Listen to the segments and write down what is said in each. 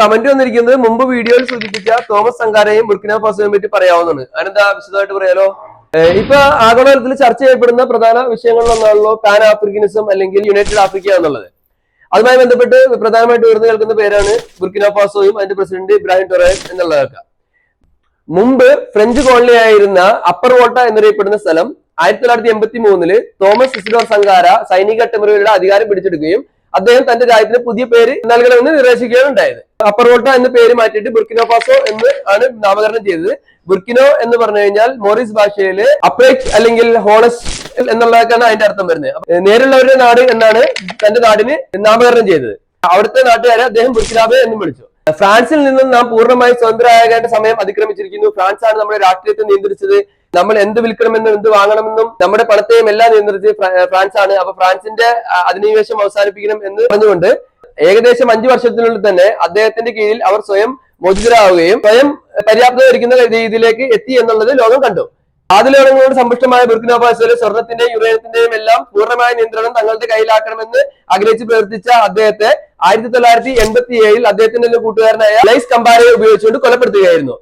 Comment വന്നിരിക്കുന്നത് മുമ്പ് വീഡിയോയിൽ സൂചിപ്പിച്ച തോമസ് സങ്കാരയും ബുർക്കിന ഫാസോയും പറ്റി പറയാവുന്നതാണ്. അതിനെന്താ വിശദമായിട്ട് പറയാലോ? ഇപ്പൊ ആഗോളതലത്തിൽ ചർച്ച ചെയ്യപ്പെടുന്ന പ്രധാന വിഷയങ്ങളിലൊന്നാണല്ലോ പാൻ ആഫ്രിക്കനിസം അല്ലെങ്കിൽ യുണൈറ്റഡ് ആഫ്രിക്ക എന്നുള്ളത്. അതുമായി ബന്ധപ്പെട്ട് പ്രധാനമായിട്ട് ഉയർന്നു കേൾക്കുന്ന പേരാണ് ബുർക്കിന ഫാസോയും അതിന്റെ പ്രസിഡന്റ് ഇബ്രാഹിം ടൊറേ എന്നുള്ളതൊക്കെ. മുമ്പ് ഫ്രഞ്ച് കോളനി ആയിരുന്ന അപ്പർ വോട്ട എന്നറിയപ്പെടുന്ന സ്ഥലം ആയിരത്തി തൊള്ളായിരത്തി എൺപത്തി മൂന്നിൽ തോമസ് ഇസിഡോർ സംഘാര സൈനിക അട്ടിമറികളുടെ അധികാരം പിടിച്ചെടുക്കുകയും അദ്ദേഹം തന്റെ രാജ്യത്തിന് പുതിയ പേര് നൽകണമെന്ന് നിർദ്ദേശിക്കുകയാണ് അപ്പർ വോട്ട എന്ന പേര് മാറ്റിയിട്ട് ബുർക്കിനോ ഫാസോ എന്ന് ആണ് നാമകരണം ചെയ്തത്. ബുർക്കിനോ എന്ന് പറഞ്ഞു കഴിഞ്ഞാൽ മോറിസ് ഭാഷയിൽ അപ്രേറ്റ് അല്ലെങ്കിൽ ഹോണസ് എന്നുള്ളതൊക്കെയാണ് അതിന്റെ അർത്ഥം വരുന്നത്. നേരിലുള്ളവരുടെ നാട് എന്നാണ് തന്റെ നാടിന് നാമകരണം ചെയ്തത്. അവിടുത്തെ നാട്ടുകാരെ അദ്ദേഹം ബുർക്കിനാബെ എന്നും വിളിച്ചു. ഫ്രാൻസിൽ നിന്നും നാം പൂർണമായി സ്വതന്ത്രരാകേണ്ട സമയം അതിക്രമിച്ചിരിക്കുന്നു. ഫ്രാൻസ് ആണ് നമ്മുടെ രാഷ്ട്രീയത്തെ നിയന്ത്രിച്ചത്. നമ്മൾ എന്ത് വിൽക്കണമെന്നും എന്ത് വാങ്ങണമെന്നും നമ്മുടെ പണത്തെയും എല്ലാം നിയന്ത്രിച്ച് ഫ്രാൻസ് ആണ് അപ്പൊ ഫ്രാൻസിന്റെ അധിനിവേശം അവസാനിപ്പിക്കണം എന്ന് പറഞ്ഞുകൊണ്ട് ഏകദേശം അഞ്ചു വർഷത്തിനുള്ളിൽ തന്നെ അദ്ദേഹത്തിന്റെ കീഴിൽ അവർ സ്വയം മോചിതരാകുകയും സ്വയം പര്യാപ്തമായിരിക്കുന്ന രീതിയിലേക്ക് എത്തി എന്നുള്ളത് ലോകം കണ്ടു. ആദിലോകങ്ങളോട് സമ്പുഷ്ടമായ ബുർക്കിന ഫാസോയിലെ സ്വർണത്തിന്റെയും യുറേനത്തിന്റെയും എല്ലാം പൂർണമായ നിയന്ത്രണം തങ്ങളുടെ കയ്യിലാക്കണമെന്ന് ആഗ്രഹിച്ച് പ്രവർത്തിച്ച അദ്ദേഹത്തെ ആയിരത്തി തൊള്ളായിരത്തി എൺപത്തി ഏഴിൽ അദ്ദേഹത്തിന്റെ കൂട്ടുകാരനായ ലൈസ് കമ്പാരയെ ഉപയോഗിച്ചുകൊണ്ട് കൊലപ്പെടുത്തുകയായിരുന്നു.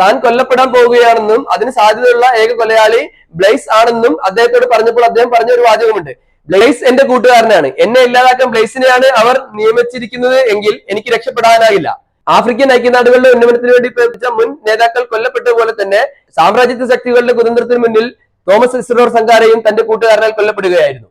താൻ കൊല്ലപ്പെടാൻ പോവുകയാണെന്നും അതിന് സാധ്യതയുള്ള ഏക കൊലയാളി ബ്ലൈസ് ആണെന്നും അദ്ദേഹത്തോട് പറഞ്ഞപ്പോൾ അദ്ദേഹം പറഞ്ഞ ഒരു വാചകമുണ്ട്. ബ്ലൈസ് എന്റെ കൂട്ടുകാരനാണ്. എന്നെ ഇല്ലാതാക്കാൻ ബ്ലൈസിനെയാണ് അവർ നിയമിച്ചിരിക്കുന്നത് എങ്കിൽ എനിക്ക് രക്ഷപ്പെടാനായില്ല ആഫ്രിക്കൻ ഐക്യനാടുകളുടെ ഉന്നമനത്തിന് വേണ്ടി പ്രവർത്തിച്ച മുൻ നേതാക്കൾ കൊല്ലപ്പെട്ട പോലെ തന്നെ സാമ്രാജ്യത്വ ശക്തികളുടെ കുതന്ത്രത്തിന് മുന്നിൽ തോമസ് ഇസ്രോർ സംഘാരയും തന്റെ കൂട്ടുകാരനാൽ കൊല്ലപ്പെടുകയായിരുന്നു.